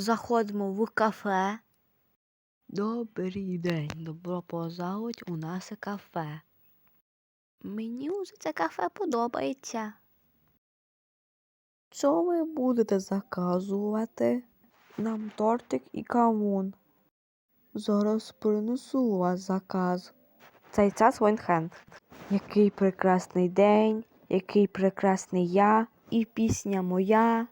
заходимо в кафе. Добрий день, добро пожаловать у наше кафе. Мені уже це кафе подобається. Що ви будете заказувати? Нам тортик і кавун. Зараз принесу вас заказ. Цей час Вайнхенд. Який прекрасний день, який прекрасний я, і пісня моя.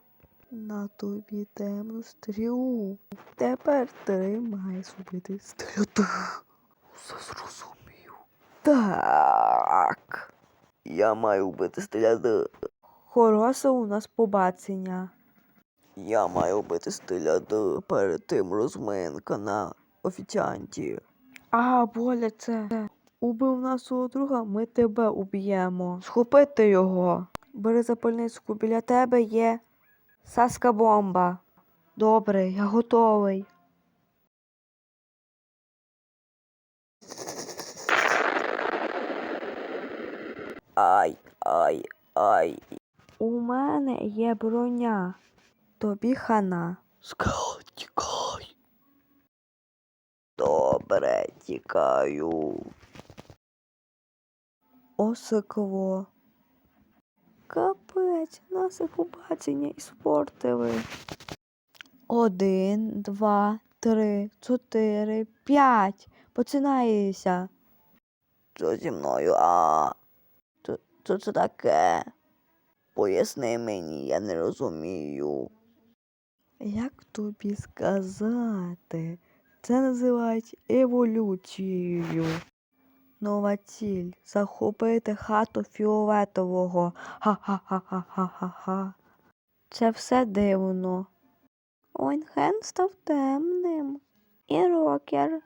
На тобі темну стрілу. Тепер ти маєш убити стрілу. Все зрозумів. Так. Я маю вбити стріляди. Хороше у нас побачення. Я маю вбити стріляди. Перед тим розминка на офіціанті. А, боляче. Убив нашого друга, ми тебе уб'ємо. Схопити його. Бери запальничку, біля тебе є Саска бомба. Добре, я готовий. Ай, ай, ай. У мене є броня. Тобі хана. Скал, тікай. Добре, тікаю. Осиково. Капець, наше побачення іспортили. Один, два, три, чотири, п'ять. Починається. Що зі мною, а? Що це таке? Поясни мені, я не розумію. Як тобі сказати? Це називають еволюцією. Нова ціль захопити хату фіолетового. Ха-ха-ха-ха-ха-ха. Це все дивно. Ойнхен став темним. І рокер